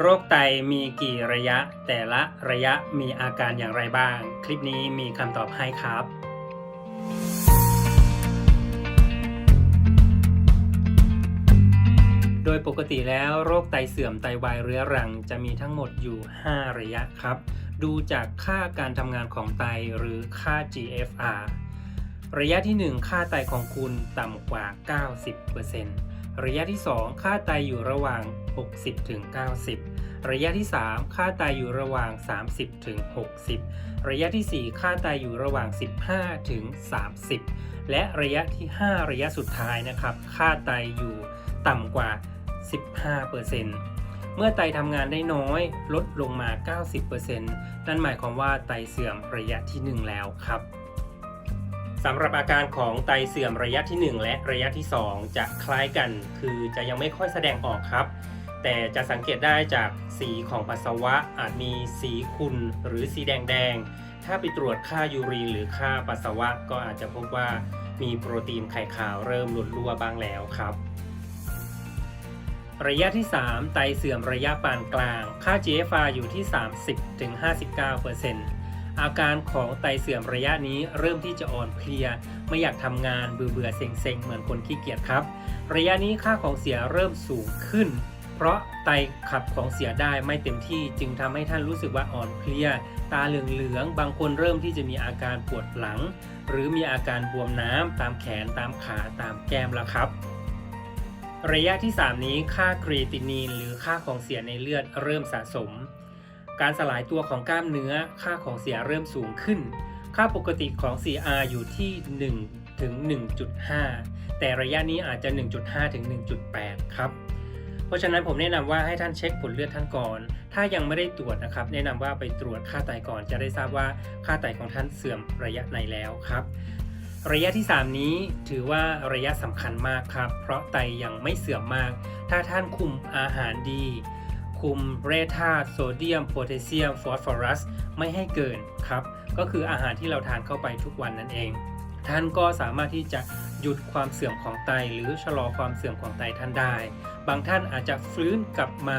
โรคไตมีกี่ระยะ แต่ละระยะมีอาการอย่างไรบ้าง คลิปนี้มีคำตอบให้ครับ โดยปกติแล้วโรคไตเสื่อมไตวายเรื้อรังจะมีทั้งหมดอยู่ 5 ระยะครับ ดูจากค่าการทำงานของไตหรือค่า GFR ระยะที่ 1 ค่าไตของคุณต่ำกว่า 90% ระยะที่ 2 ค่าไตอยู่ระหว่าง 60-90 ระยะที่ 3 ค่าไตอยู่ระหว่าง 30-60 ระยะทีสี่ 4 ค่าไตอยู่ระหว่าง 15-30 และระยะที่ 5 ระยะสุดท้ายนะครับ ค่าไตอยู่ต่ำกว่า 15%เมื่อไตทำงานได้น้อยลดลงมา 90%นั่นหมายความว่าไตเสื่อมระยะที่ 1 แล้วครับ สำหรับอาการของไตเสื่อมระยะที่ 1 และระยะที่ 2 จะคล้ายกัน คือจะยังไม่ค่อยแสดงออกครับ แต่จะสังเกตได้จากสีของปัสสาวะอาจมีสีขุ่นหรือสีแดงๆถ้าไปตรวจค่ายูรีนหรือค่าปัสสาวะก็อาจจะพบว่ามีโปรตีนไข่ขาวเริ่มหลุดรั่วบ้างแล้วครับ ระยะที่ 3 ไตเสื่อมระยะปานกลาง ค่า GFR อยู่ที่ 30-59% อาการของไตเสื่อมระยะนี้เริ่มที่จะอ่อนเพลีย ไม่อยากทำงานเบื่อเบื่อๆเซ็งเหมือนคนขี้เกียจครับ ระยะนี้ค่าของเสียเริ่มสูงขึ้น เพราะไตขับของเสียได้ไม่เต็มที่จึงทำให้ท่านรู้สึกว่าอ่อนเพลีย ตาเหลืองๆ บางคนเริ่มที่จะมีอาการปวดหลัง หรือมีอาการบวมน้ำตามแขนตามขาตามแก้มแล้วครับระยะที่ 3 นี้ค่าครีตินีนหรือค่าของเสียในเลือดเริ่มสะสม การสลายตัวของกล้ามเนื้อค่าของเสียเริ่มสูงขึ้น ค่าปกติของ CR อยู่ที่ 1 ถึง 1.5 แต่ระยะนี้อาจจะ 1.5 ถึง 1.8 ครับ เพราะฉะนั้นผมแนะนำว่าให้ท่านเช็คผลเลือดท่านก่อน ถ้ายังไม่ได้ตรวจนะครับ แนะนำว่าไปตรวจค่าไตก่อนจะได้ทราบว่าค่าไตของท่านเสื่อมระยะไหนแล้วครับระยะที่ 3 นี้ถือว่าระยะสำคัญมากครับ เพราะไตยังไม่เสื่อมมาก ถ้าท่านคุมอาหารดี คุมแร่ธาตุโซเดียมโพแทสเซียมฟอสฟอรัสไม่ให้เกินครับ ก็คืออาหารที่เราทานเข้าไปทุกวันนั่นเอง ท่านก็สามารถที่จะหยุดความเสื่อมของไต หรือชะลอความเสื่อมของไตท่านได้ บางท่านอาจจะฟื้นกลับมา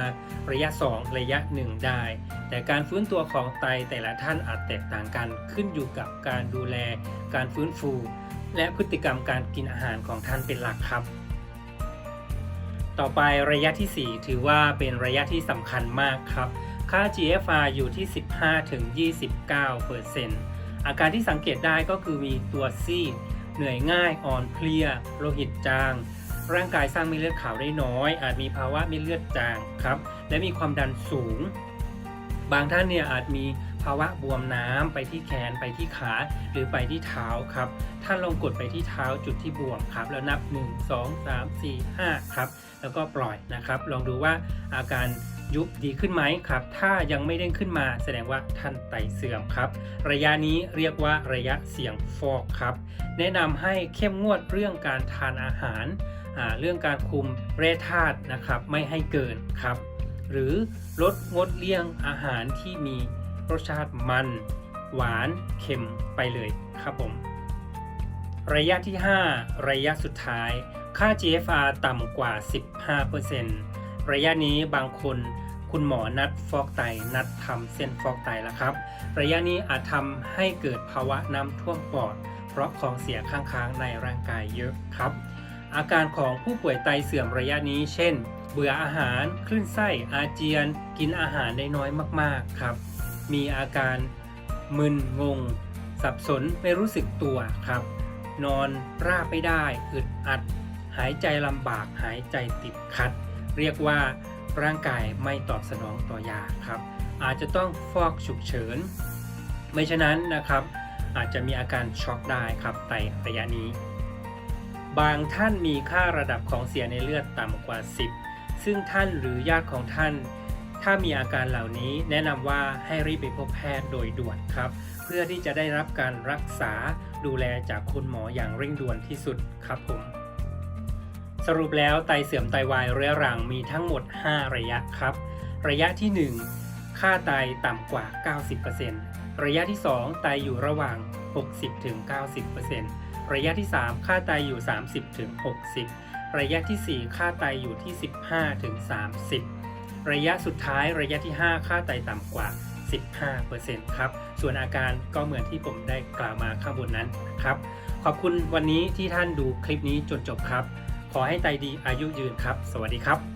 ระยะ 2 ระยะ 1 ได้ แต่การฟื้นตัวของไตแต่ละท่านอาจแตกต่างกันขึ้นอยู่กับการดูแล การฟื้นฟู และพฤติกรรมการกินอาหารของท่านเป็นหลักครับ ต่อไประยะที่ 4 ถือว่าเป็นระยะที่สำคัญมากครับ ค่า GFR อยู่ที่ 15-29%อาการที่สังเกตได้ก็คือมีตัวซีดเหนื่อยง่ายอ่อนเพลียโลหิตจาง ร่างกายสร้างเม็ดเลือดขาวได้น้อย อาจมีภาวะเม็ดเลือดจางครับ และมีความดันสูง บางท่านเนี่ยอาจมี ภาวะบวมน้ำไปที่แขนไปที่ขาหรือไปที่เท้าครับ ท่านลองกดไปที่เท้าจุดที่บวมครับ แล้วนับ 1 2 3 4 5 ครับ แล้วก็ปล่อยนะครับ ลองดูว่าอาการยุบดีขึ้นไหมครับ ถ้ายังไม่เด้งขึ้นมาแสดงว่าท่านไตเสื่อมครับ ระยะนี้เรียกว่าระยะเสี่ยงฟอกครับ แนะนำให้เข้มงวดเรื่องการทานอาหารอ่าเรื่องการคุมแร่ธาตุนะครับ ไม่ให้เกินครับ หรือลดงดเลี่ยงอาหารที่มี รสชาติมัน หวานเค็มไปเลยครับผม ระยะที่ 5 ระยะสุดท้าย ค่า GFR ต่ำกว่า 15%ระยะนี้บางคนคุณหมอนัดฟอกไตนัดทำเส้นฟอกไตแล้วครับ ระยะนี้อาจทำให้เกิดภาวะน้ำท่วมปอด เพราะของเสียข้างๆในร่างกายเยอะครับ อาการของผู้ป่วยไตเสื่อมระยะนี้ เช่น เบื่ออาหาร คลื่นไส้อาเจียน กินอาหารได้น้อยมากๆครับ มีอาการมึนงง สับสนไม่รู้สึกตัวครับ นอนราบไม่ได้ อึดอัด หายใจลำบากหายใจติดขัด เรียกว่าร่างกายไม่ตอบสนองต่อยาครับ อาจจะต้องฟอกฉุกเฉิน ไม่ฉะนั้นนะครับ อาจจะมีอาการช็อกได้ครับไตระยะนี้ บางท่านมีค่าระดับของเสียในเลือดต่ำกว่า 10 ซึ่งท่านหรือญาติของท่าน ถ้ามีอาการเหล่านี้แนะนำว่าให้รีบไปพบแพทย์โดยด่วนครับ เพื่อที่จะได้รับการรักษาดูแลจากคุณหมออย่างเร่งด่วนที่สุดครับผม สรุปแล้วไตเสื่อมไตวายเรื้อรังมีทั้งหมด 5 ระยะครับ ระยะที่ 1 ค่าไตต่ำกว่า 90%ระยะที่ 2 ไตอยู่ระหว่าง 60-90%ระยะที่ 3 ค่าไตอยู่ 30-60ระยะที่ 4 ค่าไตอยู่ที่ 15-30 ระยะสุดท้ายระยะที่ 5 ค่าไตต่ำกว่า 15%ครับ ส่วนอาการก็เหมือนที่ผมได้กล่าวมาข้างบนนั้นครับ ขอบคุณวันนี้ที่ท่านดูคลิปนี้จนจบครับ ขอให้ไตดีอายุยืนครับ สวัสดีครับ